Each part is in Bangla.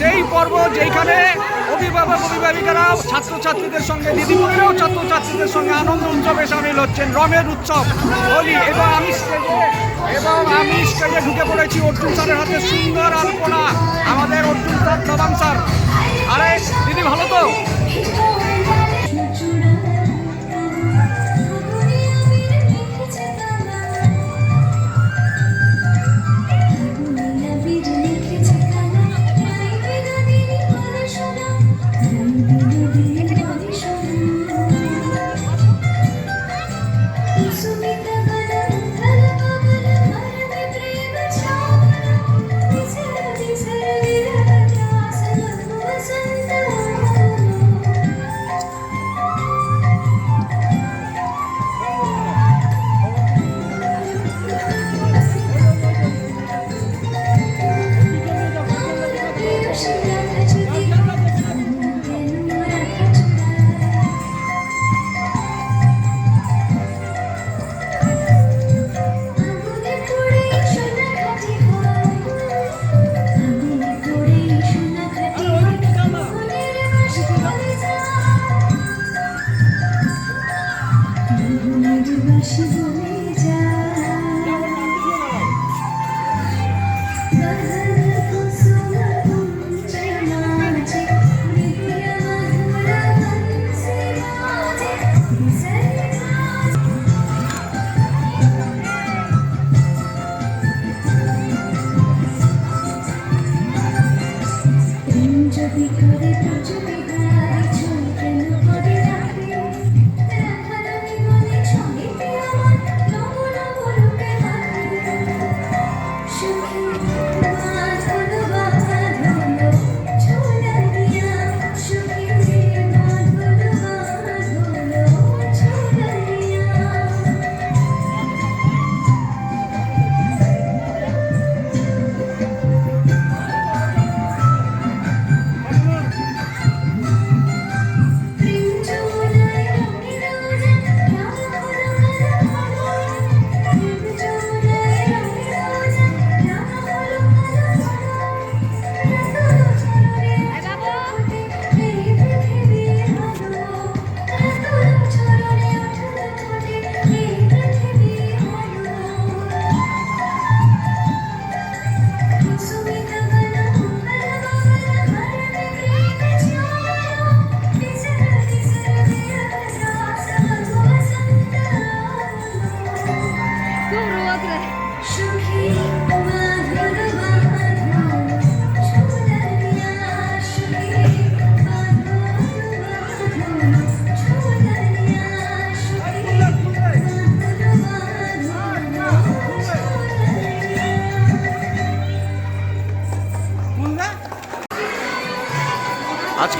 সেই পর্ব যেখানে অভিভাবক অভিভাবিকারা, ছাত্রছাত্রীদের সঙ্গে দিদিমণিরাও ছাত্রছাত্রীদের সঙ্গে আনন্দ উৎসবে সামিল হচ্ছেন। রমের উৎসব, হোলি, এবং আমি এবং আমি স্টেজে ঢুকে পড়েছি অর্জুন স্যারের হাতে। সুন্দর আলপনা, আমাদের অর্জুন স্যার নবাম স্যার। আরে, দিদি ভালো তো?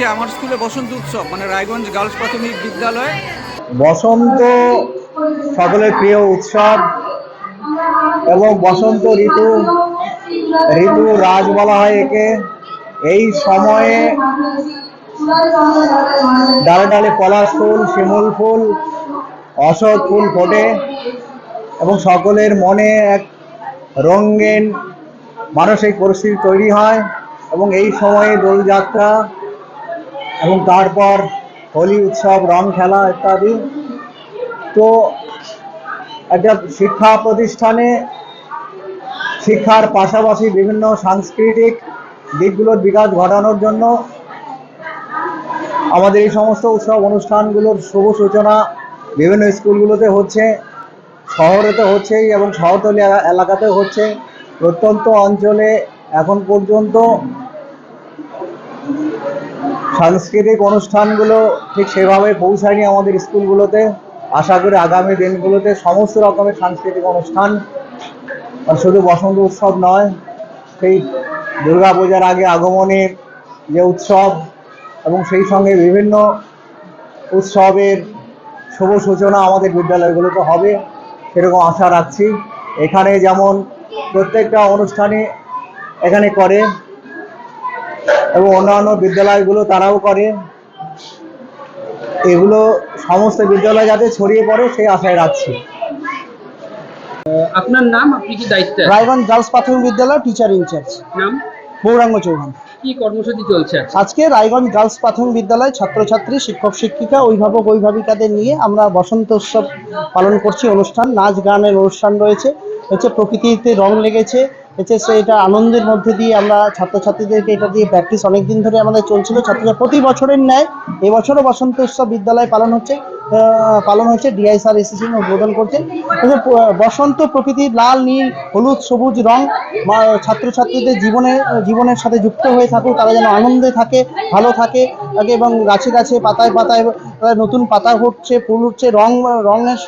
আজকে আমার স্কুলে বসন্ত উৎসব মানে রায়গঞ্জ গার্লস প্রাথমিক বিদ্যালয়ে। বসন্ত সকলের প্রিয় উৎসব এবং বসন্ত ঋতু ঋতু রাজ বলা হয় একে। এই সময়ে ডালে ডালে পলাশ ফুল, শিমুল ফুল, অশোক ফুল ফোটে এবং সকলের মনে এক রঙিন মানসিক পরিস্থিতি তৈরি হয় এবং এই সময়ে দোলযাত্রা এবং তারপর হোলি উৎসব, রং খেলা ইত্যাদি। তো একটা শিক্ষা প্রতিষ্ঠানে শিক্ষার পাশাপাশি বিভিন্ন সাংস্কৃতিক দিকগুলোর বিকাশ ঘটানোর জন্য আমাদের এই সমস্ত উৎসব অনুষ্ঠানগুলোর শুভ সূচনা বিভিন্ন স্কুলগুলোতে হচ্ছে, শহরেতে হচ্ছেই এবং শহরতলি এলা- এলাকাতে হচ্ছে। প্রত্যন্ত অঞ্চলে এখন পর্যন্ত সাংস্কৃতিক অনুষ্ঠানগুলো ঠিক সেভাবে পৌঁছায়নি আমাদের স্কুলগুলোতে। আশা করি আগামী দিনগুলোতে সমস্ত রকমের সাংস্কৃতিক অনুষ্ঠান শুধু বসন্ত উৎসব নয়, সেই দুর্গা পূজার আগে আগমনের যে উৎসব এবং সেই সঙ্গে বিভিন্ন উৎসবের শুভ সূচনা আমাদের বিদ্যালয়গুলোতে হবে, সেরকম আশা রাখছি। এখানে যেমন প্রত্যেকটা অনুষ্ঠানে এখানে করে এবং অন্যান্য বিদ্যালয়গুলো তারাও করে। এগুলো সমস্ত বিদ্যালয় যাতে ছড়িয়ে পড়ে সেই আশায় রাখছি। আপনার নাম? আপনি কি দায়িত্বে? রায়গঞ্জ গার্লস প্রাথমিক বিদ্যালয় টিচার ইনচার্জ নাম? গৌরাঙ্গ চৌহান। কি কর্মসূচি চলছে আজকে? রায়গঞ্জ গার্লস প্রাথমিক বিদ্যালয় ছাত্রছাত্রী শিক্ষক শিক্ষিকা অভিভাবক অভিভাবিকাদের নিয়ে আমরা বসন্ত উৎসব পালন করছি। অনুষ্ঠান নাচ গানের অনুষ্ঠান রয়েছে। হচ্ছে প্রকৃতিতে রং লেগেছে। সে এটা আনন্দের মধ্যে দিয়ে আমরা ছাত্রছাত্রীদেরকে এটা দিয়ে প্র্যাকটিস অনেক দিন ধরে আমাদের চলছিল। ছাত্রছাত্রী প্রতি বছরের ন্যায় এবছরও বসন্ত উৎসব বিদ্যালয় পালন হচ্ছে পালন হচ্ছে ডিআই স্যার এসেছেন উদ্বোধন করছেন বসন্ত প্রকৃতির লাল, নীল, হলুদ, সবুজ রং ছাত্রছাত্রীদের জীবনে, জীবনের সাথে যুক্ত হয়ে থাকুক, তারা যেন আনন্দে থাকে, ভালো থাকে এবং গাছে গাছে পাতায় পাতায় নতুন পাতা ফুটছে, ফুল উঠছে, রং, রঙের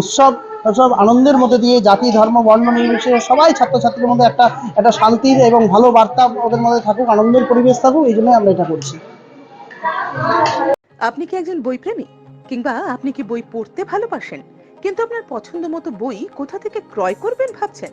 উৎসব সব আনন্দের মধ্যে দিয়ে জাতি, ধর্ম, বর্ণ নির্বিশেষে সবাই ছাত্রছাত্রীর মধ্যে একটা একটা শান্তির এবং ভালো বার্তা ওদের মধ্যে থাকুক, আনন্দের পরিবেশ থাকুক, এই জন্যই আমরা এটা করছি। আপনি কি একজন বই প্রেমী কিংবা আপনি কি বই পড়তে ভালোবাসেন? কিন্তু আপনার পছন্দ মতো বই কোথা থেকে ক্রয় করবেন ভাবছেন?